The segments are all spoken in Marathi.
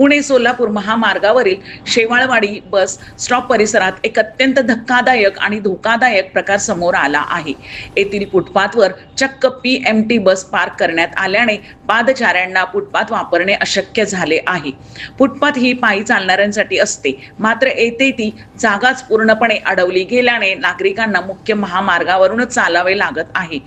पुणे सोलापूर महामार्गावरील शेवाळवाडी बस स्टॉप परिसरात एक अत्यंत धक्कादायक आणि धोकादायक प्रकार समोर आला आहे. येथील फुटपाथवर चक्क P M T bus park करण्यात आल्याने पादचाऱ्यांना फुटपाथ वापरणे अशक्य झाले आहे. फुटपाथ ही पायी चालणाऱ्यांसाठी असते. मात्र येथे ती जागाच पूर्णपणे अडवली गेल्याने नागरिकांना मुख्य महामार्गावरूनच चालावे लागत आहे.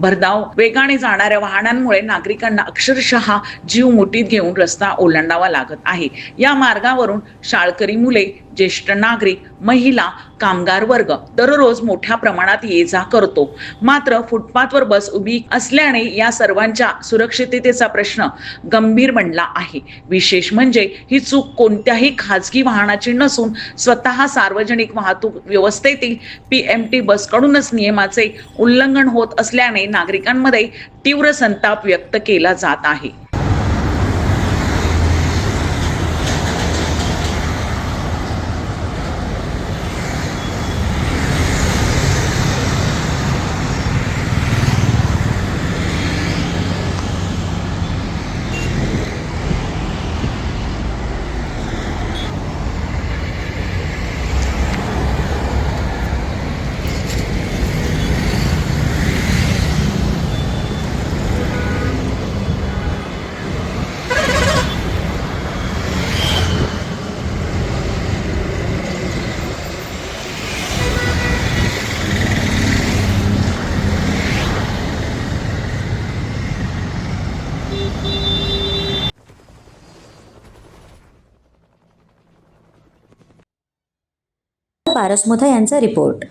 भरधाव वेगाने जाणाऱ्या वाहनांमुळे नागरिकांना अक्षरशः जीव मुठीत घेऊन रस्ता ओलांडावा लागत आहे. या मार्गावरून शाळकरी मुले ज्येष्ठ नागरिक महिला कामगार वर्ग दररोज मोठ्या प्रमाणात ये जा करतो. मात्र फुटपाथवर बस उभी असल्याने या सर्वांच्या सुरक्षिततेचा प्रश्न गंभीर बनला आहे. विशेष म्हणजे ही चूक कोणत्याही खाजगी वाहनाची नसून स्वतः सार्वजनिक वाहतूक व्यवस्थेतील पी एम टी बसकडूनच नियमाचे उल्लंघन होत असल्याने नागरिकांमध्ये तीव्र संताप व्यक्त केला जात आहे. पारसमुथा यांचा रिपोर्ट